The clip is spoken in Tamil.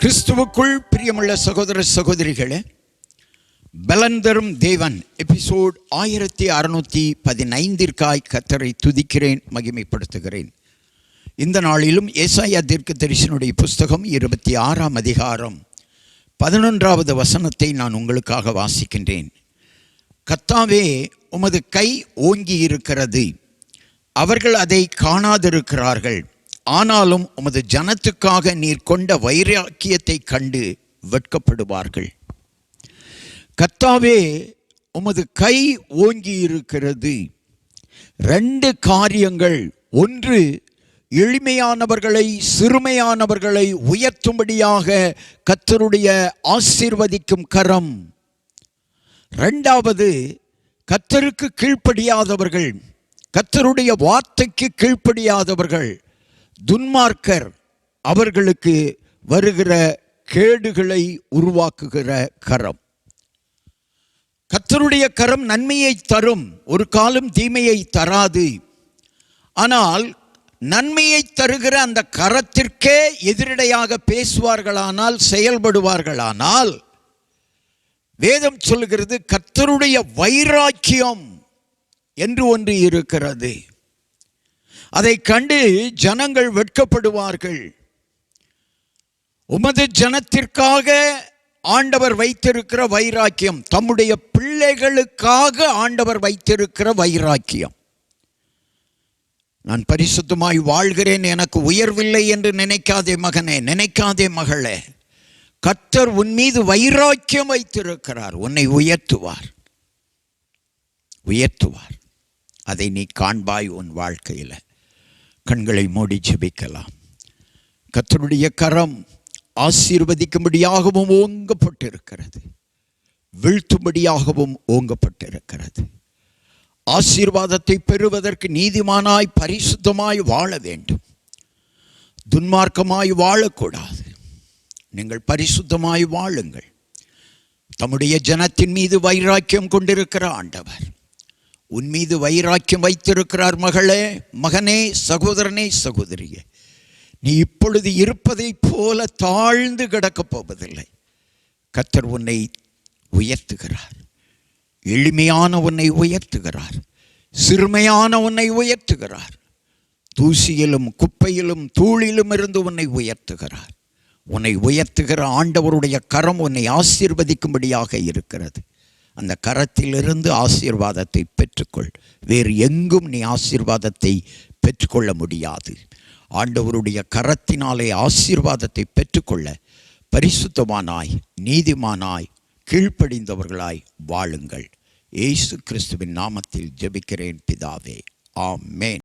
கிறிஸ்துவுக்குள் பிரியமுள்ள சகோதர சகோதரிகளே பலந்தரும் தேவன். எபிசோட் ஆயிரத்தி அறுநூற்றி பதினைந்திற்காய் கத்தரை துதிக்கிறேன் மகிமைப்படுத்துகிறேன். இந்த நாளிலும் ஏசாயா தீர்க்க தரிசனுடைய புஸ்தகம் இருபத்தி ஆறாம் அதிகாரம் பதினொன்றாவது வசனத்தை நான் உங்களுக்காக வாசிக்கின்றேன். கத்தாவே உமது கை ஓங்கி இருக்கிறது அவர்கள் அதை காணாதிருக்கிறார்கள். ஆனாலும் உமது ஜனத்துக்காக நீர் கொண்ட வைராக்கியத்தை கண்டு வெட்கப்படுவார்கள். கத்தாவே உமது கை ஓங்கி இருக்கிறது ரெண்டு காரியங்கள். ஒன்று எளிமையானவர்களை சிறுமையானவர்களை உயர்த்தும்படியாக கத்தருடைய ஆசிர்வதிக்கும் கரம். ரெண்டாவது கத்தருக்கு கீழ்ப்படியாதவர்கள். கத்தருடைய வார்த்தைக்கு கீழ்ப்படியாதவர்கள். துன்மார்க்கர் அவர்களுக்கு வருகிற கேடுகளை உருவாக்குகிற கரம். கத்தருடைய கரம் நன்மையை தரும் ஒரு காலம் தீமையை தராது. ஆனால் நன்மையை தருகிற அந்த கரத்திற்கே எதிரடையாக பேசுவார்களானால் செயல்படுவார்களானால் வேதம் சொல்கிறது கத்தருடைய வைராக்கியம் என்று ஒன்று இருக்கிறது. அதை கண்டு ஜனங்கள் வெட்கப்படுவார்கள். உமது ஜனத்திற்காக ஆண்டவர் வைத்திருக்கிற வைராக்கியம் தம்முடைய பிள்ளைகளுக்காக ஆண்டவர் வைத்திருக்கிற வைராக்கியம். நான் பரிசுத்தமாய் வாழ்கிறேன் எனக்கு உயர்வில்லை என்று நினைக்காதே மகனே நினைக்காதே மகளே. கத்தர் உன் மீது வைராக்கியம் வைத்திருக்கிறார் உன்னை உயர்த்துவார். உயர்த்துவார். அதை நீ காண்பாய் உன் வாழ்க்கையில். கண்களை மூடி ஜெபிக்கலாம். கத்தருடைய கரம் ஆசீர்வதிக்கும்படியாகவும் ஓங்கப்பட்டிருக்கிறது. வீழ்த்தும்படியாகவும் ஓங்கப்பட்டிருக்கிறது. ஆசீர்வாதத்தை பெறுவதற்கு நீதிமானாய் பரிசுத்தமாய் வாழ வேண்டும். துன்மார்க்கமாய் வாழக்கூடாது. நீங்கள் பரிசுத்தமாய் வாழுங்கள். தம்முடைய ஜனத்தின் மீது வைராக்கியம் கொண்டிருக்கிற ஆண்டவர். உன் மீது வைராக்கியம் வைத்திருக்கிறார் மகளே மகனே சகோதரனே சகோதரியே. நீ இப்பொழுது இருப்பதைப் போல தாழ்ந்து கிடக்கப் போவதில்லை. கத்தர் உன்னை உயர்த்துகிறார். எளிமையான உன்னை உயர்த்துகிறார். சிறுமையான உன்னை உயர்த்துகிறார். தூசியிலும் குப்பையிலும் தூளிலும் இருந்து உன்னை உயர்த்துகிறார். உன்னை உயர்த்துகிற ஆண்டவருடைய கரம் உன்னை ஆசீர்வதிக்கும்படியாக இருக்கிறது. அந்த கரத்திலிருந்து ஆசீர்வாதத்தை பெற்றுக்கொள். வேறு எங்கும் நீ ஆசீர்வாதத்தை பெற்றுக்கொள்ள முடியாது. ஆண்டவருடைய கரத்தினாலே ஆசீர்வாதத்தை பெற்றுக்கொள்ள பரிசுத்தமானாய் நீதிமானாய் கீழ்ப்படிந்தவர்களாய் வாழுங்கள். இயேசு கிறிஸ்துவின் நாமத்தில் ஜெபிக்கிறேன் பிதாவே. ஆமேன்.